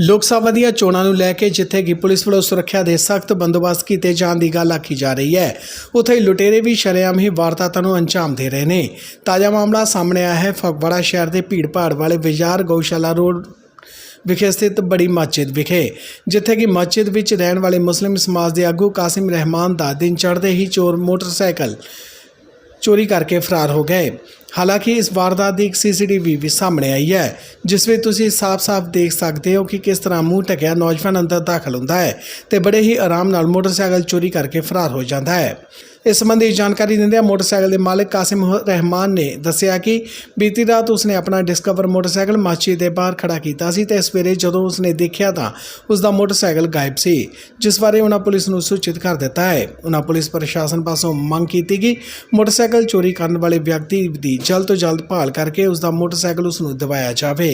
ਲੋਕ ਸਭਾ ਦੀਆਂ ਚੋਣਾਂ ਨੂੰ ਲੈ ਕੇ ਜਿੱਥੇ ਕਿ ਪੁਲਿਸ ਵੱਲੋਂ ਸੁਰੱਖਿਆ ਦੇ ਸਖਤ ਬੰਦੋਬਸਤ ਕੀਤੇ ਜਾਣ ਦੀ ਗੱਲ ਆਖੀ ਜਾ ਰਹੀ ਹੈ, ਉੱਥੇ ਹੀ ਲੁਟੇਰੇ ਵੀ ਸ਼ਰੇਆਮ ਹੀ ਵਾਰਦਾਤਾਂ ਨੂੰ ਅੰਜਾਮ ਦੇ ਰਹੇ ਨੇ। ਤਾਜ਼ਾ ਮਾਮਲਾ ਸਾਹਮਣੇ ਆਇਆ ਹੈ। ਫਗਵਾੜਾ ਸ਼ਹਿਰ ਦੇ ਭੀੜ-ਭਾੜ ਵਾਲੇ ਬਾਜ਼ਾਰ ਗਊਸ਼ਾਲਾ ਰੋਡ ਵਿਖੇ ਸਥਿਤ ਬੜੀ ਮਸਜਿਦ ਵਿਖੇ, ਜਿੱਥੇ ਕਿ ਮਸਜਿਦ ਵਿੱਚ ਰਹਿਣ ਵਾਲੇ ਮੁਸਲਿਮ ਸਮਾਜ ਦੇ ਆਗੂ ਕਾਸਿਮ ਰਹਿਮਾਨ ਦਾ ਦਿਨ ਚੜ੍ਹਦੇ ਹੀ ਚੋਰ ਮੋਟਰਸਾਈਕਲ ਚੋਰੀ ਕਰਕੇ ਫਰਾਰ ਹੋ ਗਏ। ਹਾਲਾਂਕਿ ਇਸ ਵਾਰਦਾਤ ਦੀ ਇੱਕ ਸੀਸੀਟੀਵੀ ਵੀ ਸਾਹਮਣੇ ਆਈ ਹੈ, ਜਿਸ ਵਿੱਚ ਤੁਸੀਂ ਸਾਫ਼-ਸਾਫ਼ ਦੇਖ ਸਕਦੇ ਹੋ ਕਿ ਕਿਸ ਤਰ੍ਹਾਂ ਮੂੰਹ ਢਕਿਆ ਨੌਜਵਾਨ ਅੰਦਰ ਦਾਖਲ ਹੁੰਦਾ ਹੈ ਤੇ ਬੜੇ ਹੀ ਆਰਾਮ ਨਾਲ ਮੋਟਰਸਾਈਕਲ ਚੋਰੀ ਕਰਕੇ ਫਰਾਰ ਹੋ ਜਾਂਦਾ ਹੈ। ਇਸ ਸੰਬੰਧੀ ਜਾਣਕਾਰੀ ਦਿੰਦਿਆਂ ਮੋਟਰਸਾਈਕਲ ਦੇ ਮਾਲਕ ਕਾਸਿਮ ਰਹਿਮਾਨ ਨੇ ਦੱਸਿਆ ਕਿ ਬੀਤੀ ਰਾਤ ਉਸਨੇ ਆਪਣਾ ਡਿਸਕਵਰ ਮੋਟਰਸਾਈਕਲ ਮਸਜਿਦ ਦੇ ਬਾਹਰ ਖੜਾ ਕੀਤਾ ਸੀ ਤੇ ਸਵੇਰੇ ਜਦੋਂ ਉਸਨੇ ਦੇਖਿਆ ਤਾਂ ਉਸ ਦਾ ਮੋਟਰਸਾਈਕਲ ਗਾਇਬ ਸੀ ਜਿਸ ਬਾਰੇ ਉਹਨਾਂ ਪੁਲਿਸ ਨੂੰ ਸੂਚਿਤ ਕਰ ਦਿੱਤਾ ਹੈ। ਉਹਨਾਂ ਪੁਲਿਸ ਪ੍ਰਸ਼ਾਸਨ ਪਾਸੋਂ ਮੰਗ ਕੀਤੀ ਕਿ ਮੋਟਰਸਾਈਕਲ ਚੋਰੀ ਕਰਨ ਵਾਲੇ ਵਿਅਕਤੀ ਦੀ ਜਲਦ ਤੋਂ ਜਲਦ ਭਾਲ ਕਰਕੇ ਉਸ ਦਾ ਮੋਟਰਸਾਈਕਲ ਉਸ ਨੂੰ ਦਿਵਾਇਆ ਜਾਵੇ।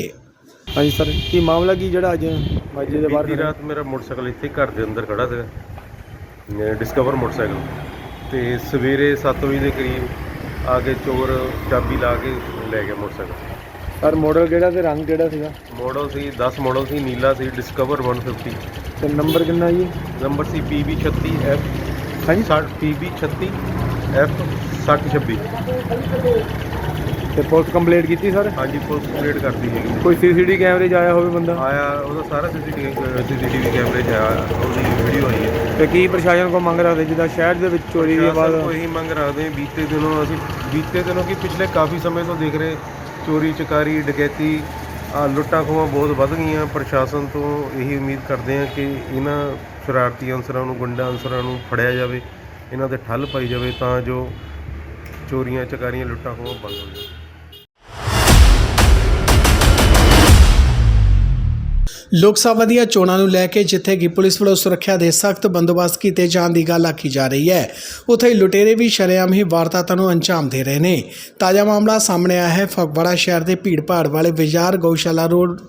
ਹਾਂਜੀ ਸਰ ਕੀ ਮਾਮਲਾ ਕੀ ਜਿਹੜਾ ਅੱਜ ਮਸਜਿਦ ਦੇ ਬਾਹਰ ਬੀਤੀ ਖੜਾ? ਰਾਤ ਮੇਰਾ ਮੋਟਰਸਾਈਕਲ ਇੱਥੇ ਘਰ ਦੇ ਅੰਦਰ ਖੜਾ ਸੀਗਾ। Discover motorcycle. ਤੇ ਸਵੇਰੇ 7 ਵਜੇ ਦੇ ਕਰੀਬ ਆ ਕੇ ਚੋਰ ਚਾਬੀ ਲਾ ਕੇ ਲੈ ਗਿਆ ਮੋਟਰਸਾਈਕਲ। ਸਰ ਮਾਡਲ ਕਿਹੜਾ ਤੇ ਰੰਗ ਕਿਹੜਾ ਸੀਗਾ? ਮਾਡਲ ਸੀ 10 ਮਾਡਲ ਸੀ ਨੀਲਾ ਸੀ ਡਿਸਕਵਰ 150 ਤੇ ਨੰਬਰ ਕਿੰਨਾ ਜੀ? ਨੰਬਰ ਸੀ PB 36 F ਹਾਂਜੀ। 60 PB 36 F 6026 ਤੇ ਪੁਲਿਸ ਕੰਪਲੀਟ ਕੀਤੀ ਸਰ? ਹਾਂਜੀ ਪੁਲਿਸ ਕੰਪਲੀਟ ਕਰਦੀ ਹੈਗੀ। ਕੋਈ ਸੀਸੀਟੀ ਕੈਮਰੇ 'ਚ ਆਇਆ ਹੋਵੇ ਬੰਦਾ? ਆਇਆ ਉਹਦਾ ਸਾਰਾ ਸੀਸੀਟੀਵੀ ਸੀਸੀਟੀਵੀ ਕੈਮਰੇ 'ਚ ਆਇਆ ਉਹਦੀ ਵੀਡੀਓ ਆਈ ਹੈ। ਤੇ ਕੀ ਪ੍ਰਸ਼ਾਸਨ ਕੋ ਮੰਗ ਰੱਖਦੇ? ਜਿੱਦਾਂ ਸ਼ਹਿਰ ਦੇ ਵਿੱਚ ਚੋਰੀ ਦੀ ਆਵਾਜ਼ ਤੋਂ ਇਹੀ ਮੰਗ ਰੱਖਦੇ ਹਾਂ ਬੀਤੇ ਦਿਨੋਂ ਅਸੀਂ ਬੀਤੇ ਦਿਨੋਂ ਕਿ ਪਿਛਲੇ ਕਾਫੀ ਸਮੇਂ ਤੋਂ ਦੇਖ ਰਹੇ ਚੋਰੀ ਚਕਾਰੀ ਡਕੈਤੀ ਆ ਲੁੱਟਾਂ ਖੋਹਾਂ ਬਹੁਤ ਵੱਧ ਗਈਆਂ। ਪ੍ਰਸ਼ਾਸਨ ਤੋਂ ਇਹੀ ਉਮੀਦ ਕਰਦੇ ਹਾਂ ਕਿ ਇਹਨਾਂ ਸ਼ਰਾਰਤੀ ਅਨਸਰਾਂ ਨੂੰ ਗੁੰਡਾ ਅਨਸਰਾਂ ਨੂੰ ਫੜਿਆ ਜਾਵੇ ਇਹਨਾਂ ਤੇ ਠੱਲ ਪਾਈ ਜਾਵੇ ਤਾਂ ਜੋ ਚੋਰੀਆਂ ਚਕਾਰੀਆਂ ਲੁੱਟਾਂ ਖੋਹਾਂ ਬੰਦ ਹੋ ਜਾਣ। ਲੋਕ ਸਭਾ ਦੀਆਂ ਚੋਣਾਂ ਨੂੰ ਲੈ ਕੇ ਜਿੱਥੇ ਕਿ ਪੁਲਿਸ ਵੱਲੋਂ ਸੁਰੱਖਿਆ ਦੇ ਸਖਤ ਬੰਦੋਬਸਤ ਕੀਤੇ ਜਾਣ ਦੀ ਗੱਲ ਆਖੀ ਜਾ ਰਹੀ ਹੈ, ਉੱਥੇ ਹੀ ਲੁਟੇਰੇ ਵੀ ਸ਼ਰੇਆਮ ਹੀ ਵਾਰਦਾਤਾਂ ਨੂੰ ਅੰਜਾਮ ਦੇ ਰਹੇ ਨੇ। ਤਾਜ਼ਾ ਮਾਮਲਾ ਸਾਹਮਣੇ ਆਇਆ ਹੈ, ਫਗਵਾੜਾ ਸ਼ਹਿਰ ਦੇ ਭੀੜ-ਭਾੜ ਵਾਲੇ ਬਾਜ਼ਾਰ ਗਊਸ਼ਾਲਾ ਰੋਡ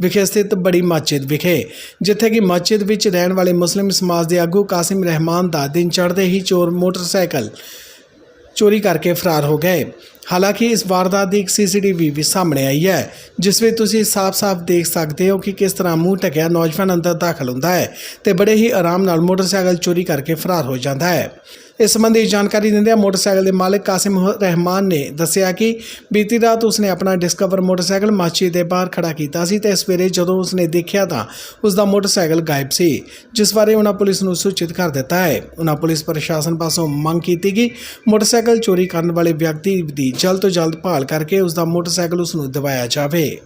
ਵਿਖੇ ਸਥਿਤ ਬੜੀ ਮਸਜਿਦ ਵਿਖੇ, ਜਿੱਥੇ ਕਿ ਮਸਜਿਦ ਵਿੱਚ ਰਹਿਣ ਵਾਲੇ ਮੁਸਲਿਮ ਸਮਾਜ ਦੇ ਆਗੂ ਕਾਸਿਮ ਰਹਿਮਾਨ ਦਾ ਦਿਨ ਚੜ੍ਹਦੇ ਹੀ ਚੋਰ ਮੋਟਰਸਾਈਕਲ ਚੋਰੀ ਕਰਕੇ ਫਰਾਰ ਹੋ ਗਏ। ਹਾਲਾਂਕਿ ਇਸ ਵਾਰਦਾਤ ਦੀ ਇੱਕ ਸੀਸੀਟੀਵੀ ਵੀ ਸਾਹਮਣੇ ਆਈ ਹੈ, ਜਿਸ ਵਿੱਚ ਤੁਸੀਂ ਸਾਫ਼-ਸਾਫ਼ ਦੇਖ ਸਕਦੇ ਹੋ ਕਿ ਕਿਸ ਤਰ੍ਹਾਂ ਮੂੰਹ ਢਕਿਆ ਨੌਜਵਾਨ ਅੰਦਰ ਦਾਖਲ ਹੁੰਦਾ ਹੈ ਤੇ ਬੜੇ ਹੀ ਆਰਾਮ ਨਾਲ ਮੋਟਰਸਾਈਕਲ ਚੋਰੀ ਕਰਕੇ ਫਰਾਰ ਹੋ ਜਾਂਦਾ ਹੈ। ਇਸ ਸੰਬੰਧੀ ਜਾਣਕਾਰੀ ਦਿੰਦਿਆਂ ਮੋਟਰਸਾਈਕਲ ਦੇ ਮਾਲਕ ਕਾਸਿਮ ਰਹਿਮਾਨ ਨੇ ਦੱਸਿਆ ਕਿ ਬੀਤੀ ਰਾਤ ਉਸਨੇ ਆਪਣਾ ਡਿਸਕਵਰ ਮੋਟਰਸਾਈਕਲ ਮਸਜਿਦ ਦੇ ਬਾਹਰ ਖੜਾ ਕੀਤਾ ਸੀ ਤੇ ਸਵੇਰੇ ਜਦੋਂ ਉਸਨੇ ਦੇਖਿਆ ਤਾਂ ਉਸ ਦਾ ਮੋਟਰਸਾਈਕਲ ਗਾਇਬ ਸੀ, ਜਿਸ ਬਾਰੇ ਉਹਨਾਂ ਪੁਲਿਸ ਨੂੰ ਸੂਚਿਤ ਕਰ ਦਿੱਤਾ ਹੈ। ਉਹਨਾਂ ਪੁਲਿਸ ਪ੍ਰਸ਼ਾਸਨ ਪਾਸੋਂ ਮੰਗ ਕੀਤੀ ਕਿ ਮੋਟਰਸਾਈਕਲ ਚੋਰੀ ਕਰਨ ਵਾਲੇ ਵਿਅਕਤੀ ਦੀ ਜਲਦ ਤੋਂ ਜਲਦ ਭਾਲ ਕਰਕੇ ਉਸ ਦਾ ਮੋਟਰਸਾਈਕਲ ਉਸ ਨੂੰ ਦਿਵਾਇਆ ਜਾਵੇ।